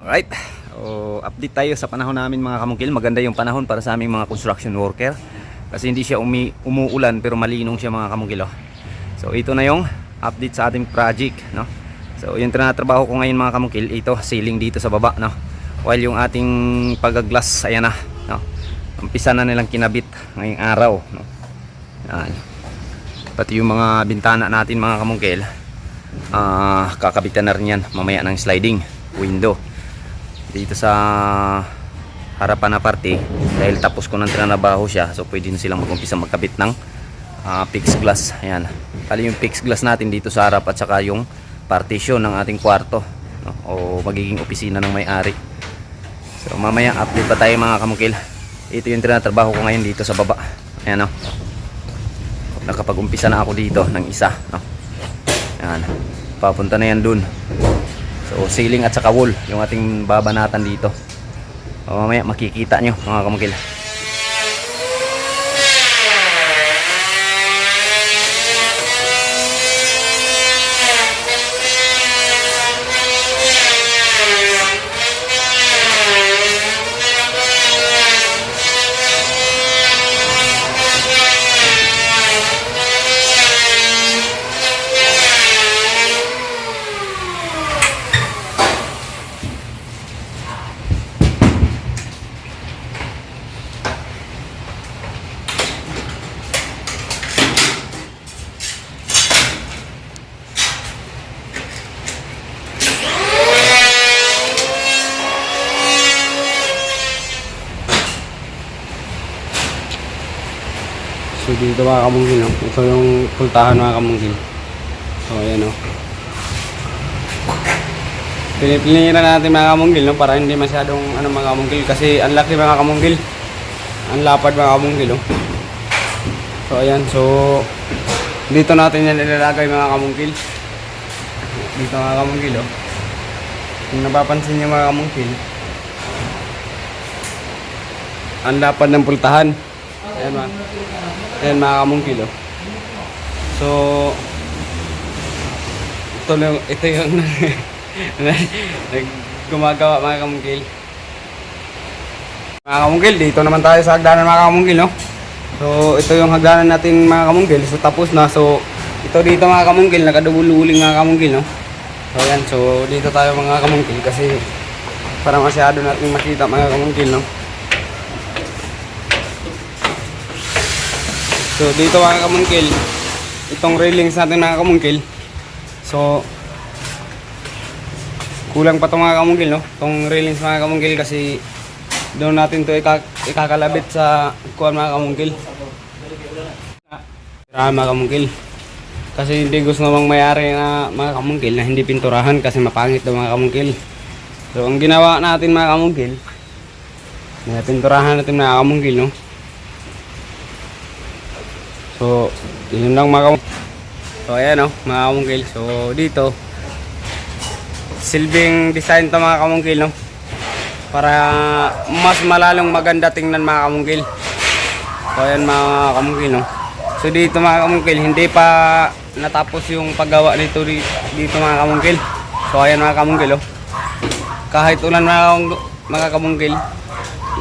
Alright, o, update tayo sa panahon namin mga kamungkil. Maganda yung panahon para sa aming mga construction worker. Kasi hindi siya umi umuulan pero malinong siya mga kamungkil. Oh. So ito na yung update sa ating project. No? So yung tinatrabaho ko ngayon mga kamungkil, ito ceiling dito sa baba. No? While yung ating pagaglas, ayan na. No? Umpisa na nilang kinabit ngayong araw. No? Yan. Pati yung mga bintana natin mga kamungkil, ah kakabitan na rin yan mamaya ng sliding window dito sa harapan na parte dahil tapos ko nang trinabaho siya so pwede na silang mag-umpisa magkabit ng ah, fixed glass. Ayan. Kali yung fixed glass natin dito sa harap at saka yung partition ng ating kwarto no? o magiging opisina ng may-ari. So mamaya update pa tayo mga kamukil. Ito yung trinatrabaho ko ngayon dito sa baba. Ayan o nakapag-umpisa na ako dito ng isa no? ayan. Papunta na yan dun So ceiling at saka wall yung ating babanatan dito. O, mamaya makikita nyo mga kamukil. So dito mga kamungkil, no? ito yung pultahan mga kamungkil. So ayan o. Pinipiliran natin mga kamungkil no? para hindi masyadong ano mga kamungkil kasi ang laki mga kamungkil. Ang lapad mga kamungkil. No? So ayan, so dito natin yan ilalagay mga kamungkil. Dito mga kamungkil. Oh. Kung napapansin niyo mga kamungkil, ang lapad ng pultahan. Ayan mga. Ayan mga kamungkil oh. So ito yung ito yung nag gumagawa mga kamungkil. Mga kamungkil, dito naman tayo sa hagdanan mga kamungkil no. So ito yung hagdanan natin mga kamungkil. So tapos na. So ito dito mga kamungkil, nakadubululing mga kamungkil no. So ayan, so dito tayo mga kamungkil kasi para masyado natin makita mga kamungkil no. So dito mga kamungkil, itong railings natin mga kamungkil. So kulang pa to mga kamungkil no. Itong railings mga kamungkil kasi doon natin to ika- ikakalabit sa kuwan mga kamungkil. Tira mga kamungkil. Kasi hindi gusto namang mayari na mga kamungkil na hindi pinturahan kasi mapangit daw mga kamungkil. So ang ginawa natin mga kamungkil, na pinturahan natin mga kamungkil no. So, yun lang mga kamungkil. So, ayan o, mga kamungkil. So, dito, silbing design to mga kamungkil, no? Para mas malalong maganda tingnan mga kamungkil. So, ayan mga kamungkil, no? So, dito mga kamungkil, hindi pa natapos yung paggawa nito di- dito mga kamungkil. So, ayan mga kamungkil, oh. Kahit ulan mga, mga kamungkil,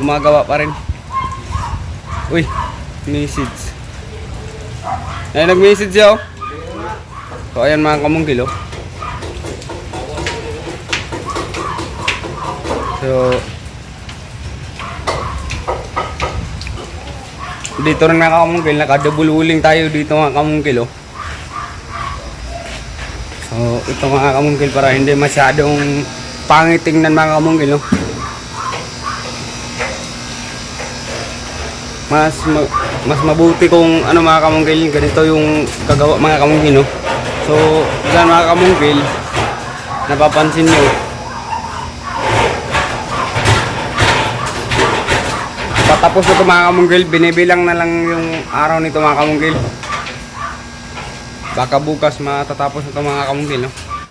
gumagawa pa rin. Uy, message. Ay, nag-message siya, oh. So, ayan mga kamungkil, oh. So, dito rin mga kamungkil, nakadabululing tayo dito mga kamungkil, oh. So, ito mga kamungkil para hindi masyadong pangit tingnan mga kamungkil, oh. mas ma- mas mabuti kung ano mga kamungkil ganito yung gagawa mga kamungkil no? So dyan mga kamungkil napapansin nyo. Patapos ito mga kamungkil binibilang na lang yung araw nito mga kamungkil. Baka bukas matatapos na ito mga kamungkil no